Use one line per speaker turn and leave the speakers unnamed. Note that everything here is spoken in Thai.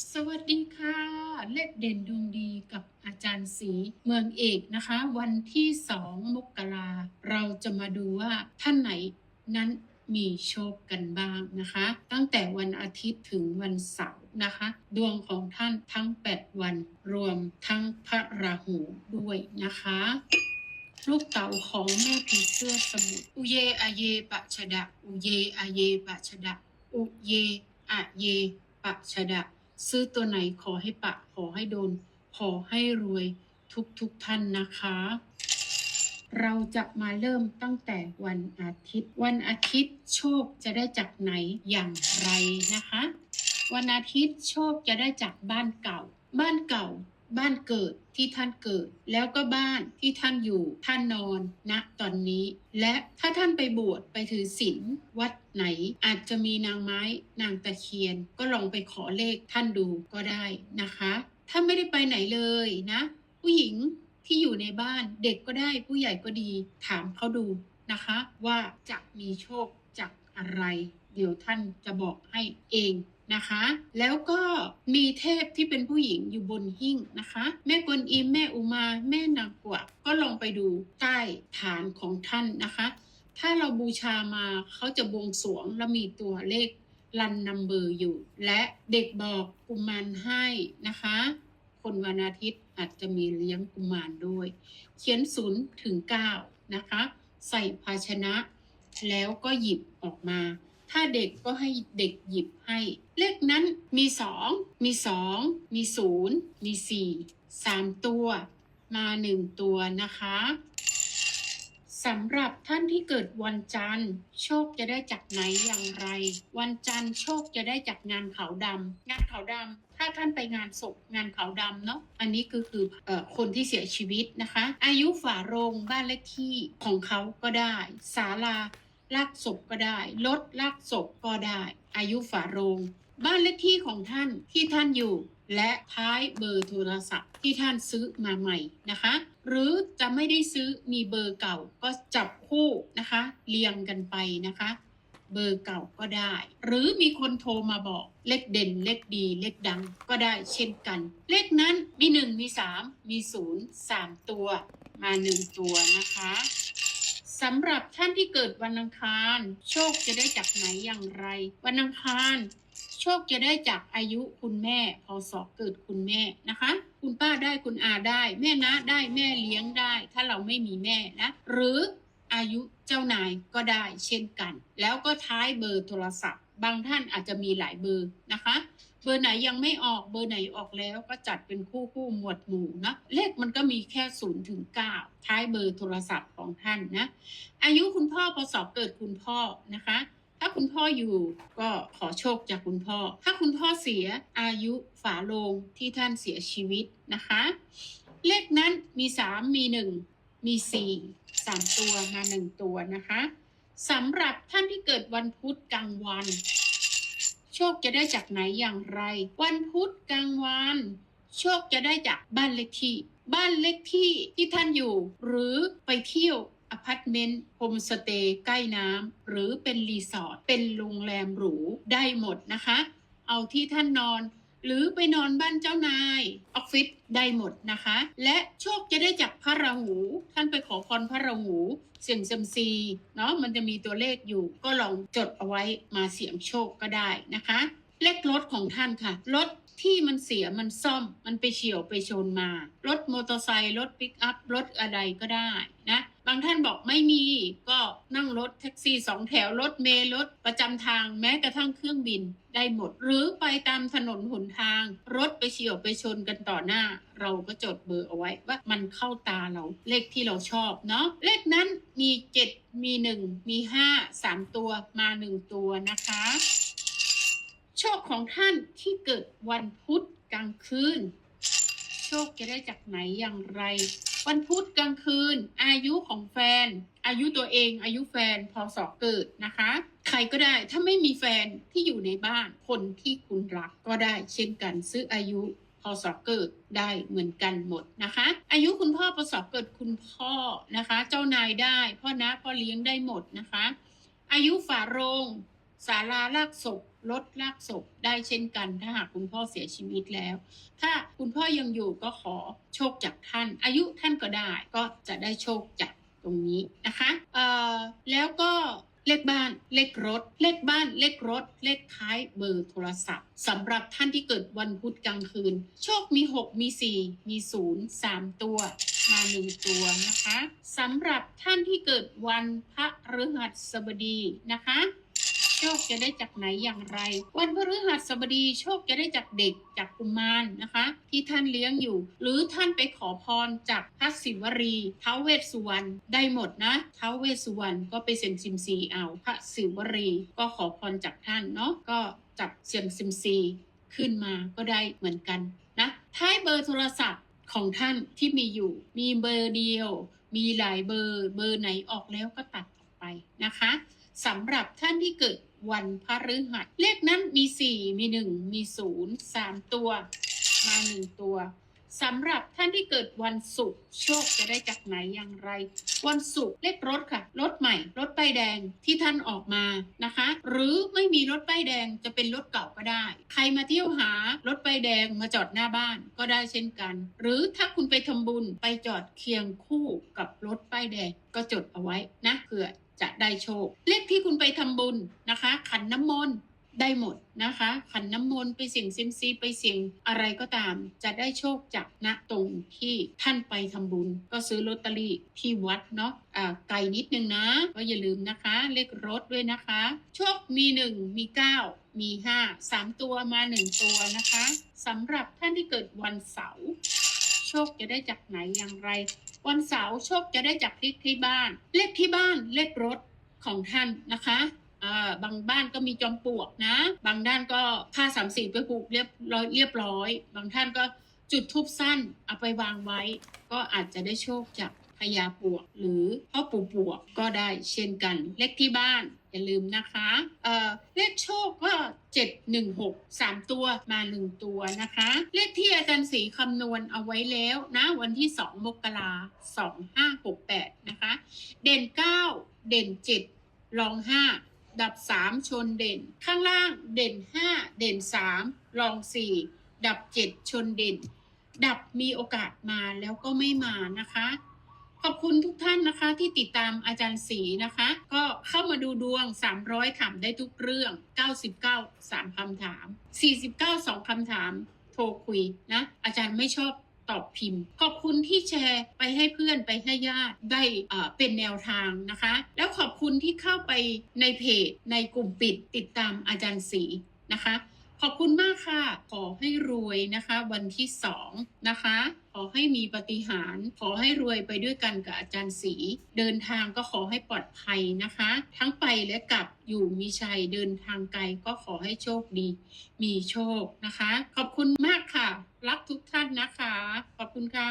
สวัสดีค่ะ เลขเด่นดวงดีกับอาจารย์สีเมืองเอกนะคะ วันที่สองมกราเราจะมาดูว่าท่านไหนนั้นมีโชคกันบ้างนะคะ ตั้งแต่วันอาทิตย์ถึงวันเสาร์นะคะ ดวงของท่านทั้ง 8 วันรวมทั้งพระราหูด้วยนะคะ ลูกเต๋าของแม่ผีเสื้อสมุทรอุเยอาเยปะชดะอุเยอาเยปะชดะอุเยอเยปะชดะ ซื้อตัวไหนขอให้ปะ ขอให้โดน ขอให้รวยทุกทุกท่านนะคะ เราจะมาเริ่มตั้งแต่วันอาทิตย์ วันอาทิตย์โชคจะได้จากไหนอย่างไรนะคะ วันอาทิตย์โชคจะได้จากบ้านเก่า บ้านเก่า บ้านเกิดที่ท่านเกิด แล้วก็บ้านที่ท่านอยู่ท่านนอนณตอนนี้ และถ้าท่านไปบวชไปถือศีลวัดไหน อาจจะมีนางไม้นางตะเคียน ก็ลองไปขอเลขท่านดูก็ได้นะคะ ถ้าไม่ได้ไปไหนเลยนะ ผู้หญิงที่อยู่ในบ้านเด็กก็ได้ผู้ใหญ่ก็ดี ถามเขาดูนะคะ ว่าจะมีโชคจากอะไร เดี๋ยวท่านจะบอกให้เอง นะคะ แล้วก็มีเทพที่เป็นผู้หญิงอยู่บนหิ้งนะคะ แม่กวนอิมแม่อุมาแม่นางกวักก็ลองไปดูใต้ฐานของท่านนะคะ ถ้าเราบูชามาเขาจะบวงสรวงแล้วมีตัวเลขรันนัมเบอร์อยู่ และเด็กบอกกุมารให้นะคะ คนวันอาทิตย์อาจจะมีเลี้ยงกุมารด้วย เขียนศูนย์ถึงเก้านะคะ ใส่ภาชนะ แล้วก็หยิบออกมา ถ้าเด็กก็ให้เด็กหยิบให้ เลขนั้นมีสองมีสองมีศูนย์มีสี่สามตัว มาหนึ่งตัวนะคะสำหรับท่านที่เกิดวันจันทร์ โชคจะได้จากไหนอย่างไร วันจันทร์โชคจะได้จากงานขาวดำงานขาวดำถ้าท่านไปงานศพงานขาวดำเนาะอันนี้ก็คือออคนที่เสียชีวิตนะคะ อายุฝาโรงบ้านเลขที่ของเขาก็ได้ศาลา ลากศพก็ได้ ลดลากศพก็ได้ อายุฝาโรง บ้านเลขที่ของท่านที่ท่านอยู่ และท้ายเบอร์โทรศัพท์ที่ท่านซื้อมาใหม่นะคะ หรือจะไม่ได้ซื้อมีเบอร์เก่าก็จับคู่นะคะ เรียงกันไปนะคะเบอร์เก่าก็ได้ หรือมีคนโทรมาบอกเลขเด่นเลขดีเลขดังก็ได้เช่นกัน เลขนั้นมีหนึ่งมีสามมีศูนย์สามตัวมาหนึ่งตัวนะคะ สำหรับท่านที่เกิดวันอังคาร โชคจะได้จากไหนอย่างไร วันอังคาร โชคจะได้จากอายุคุณแม่พศเกิดคุณแม่นะคะ คุณป้าได้คุณอาได้ แม่นะได้แม่เลี้ยงได้ ถ้าเราไม่มีแม่นะ หรืออายุเจ้านายก็ได้เช่นกัน แล้วก็ท้ายเบอร์โทรศัพท์ บางท่านอาจจะมีหลายเบอร์นะคะ เบอร์ไหนยังไม่ออกเบอร์ไหนออกแล้วก็จัดเป็นคู่คู่หมวดหมู่นะเลขมันก็มีแค่0ูนย์ถึงเท้ายเบอร์โทรศัพท์ของท่านนะอายุคุณพ่อพศเกิดคุณพ่อนะคะ ถ้าคุณพ่ออยู่ก็ขอโชคจากคุณพ่อ ถ้าคุณพ่อเสียอายุฝาโลงที่ท่านเสียชีวิตนะคะ เลขนั้นมีสามมีหนึ่งมีสี่สามตัวมาหนึ่งตัวนะคะสำหรับท่านที่เกิดวันพุธกลางวัน คจะได้จากไหนอย่างไร วันพุธกลางวันโชคจะได้จากบ้านเลขที่ บ้านเลขที่ที่ท่านอยู่ หรือไปเที่ยวอพาร์ตเมนต์โฮมสเตย์ใกล้น้ำหรือเป็นรีสอร์ทเป็นโรงแรมหรูได้หมดนะคะ เอาที่ท่านนอน หรือไปนอนบ้านเจ้านายออฟฟิศได้หมดนะคะ และโชคจะได้จากพระราหู ท่านไปขอพรพระราหู เสี่ยงเซมซีเนาะมันจะมีตัวเลขอยู่ก็ลองจดเอาไว้มาเสี่ยงโชคก็ได้นะคะ เลขรถของท่านค่ะรถที่มันเสียมันซ่อมมันไปเฉียวไปชนมา รถมอเตอร์ไซค์รถปิกอัพรถอะไรก็ได้นะ บางท่านบอกไม่มีก็นั่งรถแท็กซี่สองแถวรถเมล์รถประจำทางแม้กระทั่งเครื่องบินได้หมด หรือไปตามถนนหนทาง รถไปเฉียวไปชนกันต่อหน้า เราก็จดเบอร์เอาไว้ว่ามันเข้าตาเราเลขที่เราชอบเนาะเลขนั้นมีเจ็ดมีหนึ่งมีห้าสามตัวมาหนึ่งตัวนะคะ โชคของท่านที่เกิดวันพุธกลางคืน โชคจะได้จากไหนอย่างไร วันพุธกลางคืน อายุของแฟน อายุตัวเอง อายุแฟนพศเกิดนะคะ ใครก็ได้ถ้าไม่มีแฟนที่อยู่ในบ้านคนที่คุณรักก็ได้เช่นกันซื้ออายุพศเกิดได้เหมือนกันหมดนะคะ อายุคุณพ่อพศเกิดคุณพ่อนะคะ เจ้านายได้ พ่อนะพ่อเลี้ยงได้หมดนะคะ อายุฝาโรง ศาลาลากศพรถลากศพได้เช่นกัน ถ้าหากคุณพ่อเสียชีวิตแล้ว ถ้าคุณพ่อยังอยู่ก็ขอโชคจากท่าน อายุท่านก็ได้ก็จะได้โชคจากตรงนี้นะคะเอ่อแล้วก็เลขบ้านเลขรถ เลขบ้านเลขรถ เลขท้ายเบอร์โทรศัพท์สำหรับท่านที่เกิดวันพุธกลางคืน โชคมี 6 มี 4 มี 0 3 ตัวมาหนึ่งตัวนะคะสำหรับท่านที่เกิดวันพระฤหัสบดีนะคะ โชคจะได้จากไหนอย่างไร วันพฤหัสบดีโชคจะได้จากเด็กจากกุมารนะคะ ที่ท่านเลี้ยงอยู่ หรือท่านไปขอพรจากพระศิวรีท้าวเวสสุวรรณได้หมดนะท้าวเวสสุวรรณก็ไปเสี่ยงซิมซีเอาพระศิวรีก็ขอพรจากท่านเนาะก็จับเสี่ยงซิมซีขึ้นมาก็ได้เหมือนกันนะท้ายเบอร์โทรศัพท์ของท่านที่มีอยู่มีเบอร์เดียว มีหลายเบอร์เบอร์ไหนออกแล้วก็ตัดออกไปนะคะสำหรับท่านที่เกิด วันพฤหัส เลขนั้นมี 4 มี 1 มี 0 3 ตัว มา 1 ตัวสำหรับท่านที่เกิดวันศุกร์โชคจะได้จากไหนอย่างไร วันศุกร์เลขรถค่ะ รถใหม่ รถป้ายแดงที่ท่านออกมานะคะ หรือไม่มีรถป้ายแดงจะเป็นรถเก่าก็ได้ ใครมาเที่ยวหารถป้ายแดงมาจอดหน้าบ้านก็ได้เช่นกัน หรือถ้าคุณไปทำบุญไปจอดเคียงคู่กับรถป้ายแดงก็จดเอาไว้นะเผื่อ จะได้โชค เลขที่คุณไปทำบุญนะคะ ขันน้ำมนต์ได้หมดนะคะ ขันน้ำมนต์ไปเสี่ยงเซิมซีไปเสี่ยงอะไรก็ตาม จะได้โชคจากณตรงที่ท่านไปทำบุญ ก็ซื้อลอตเตอรี่ที่วัดเนาะไกลนิดนึงนะก็อย่าลืมนะคะ เลขรถด้วยนะคะ โชคมีหนึ่งมีเก้ามีห้าสามตัวมาหนึ่งตัวนะคะสำหรับท่านที่เกิดวันเสาร์โชคจะได้จากไหนอย่างไร วันเสาร์โชคจะได้จากเลขที่บ้าน เลขที่บ้านเลขรถของท่านนะคะอ่าบางบ้านก็มีจอมปลวกนะ บางด้านก็ผ้าสามสีไปผูกเรียบร้อยเรียบร้อย บางท่านก็จุดทูบสั้นเอาไปวางไว้ ก็อาจจะได้โชคจาก ญาปวก หรือพ่อปู่ปวกก็ได้เช่นกัน เลขที่บ้านอย่าลืมนะคะเออเลขโชคก็ 716 3 ตัวมา 1 ตัวนะคะ เลขที่อาจารย์สีคำนวณเอาไว้แล้วนะวันที่ 2 มกราคม2568นะคะ เด่น 9 เด่น 7 รอง 5 ดับ 3 ชนเด่น ข้างล่างเด่น 5 เด่น 3 รอง 4 ดับ 7 ชนเด่น ดับมีโอกาสมาแล้วก็ไม่มานะคะ ขอบคุณทุกท่านนะคะที่ติดตามอาจารย์ศรีนะคะ ก็เข้ามาดูดวง 300 ถามได้ทุกเรื่อง 99 3คำถาม 49 2คำถาม โทรคุยนะ อาจารย์ไม่ชอบตอบพิมพ์ ขอบคุณที่แชร์ไปให้เพื่อนไปให้ญาติได้เอ่อเป็นแนวทางนะคะ แล้วขอบคุณที่เข้าไปในเพจในกลุ่มปิดติดตามอาจารย์ศรีนะคะ ขอบคุณมากค่ะ ขอให้รวยนะคะ วันที่สองนะคะ ขอให้มีปฏิหาร ขอให้รวยไปด้วยกันกับอาจารย์ศรีเดินทางก็ขอให้ปลอดภัยนะคะ ทั้งไปและกลับอยู่มีชัยเดินทางไกลก็ขอให้โชคดี มีโชคนะคะ ขอบคุณมากค่ะ รักทุกท่านนะคะ ขอบคุณค่ะ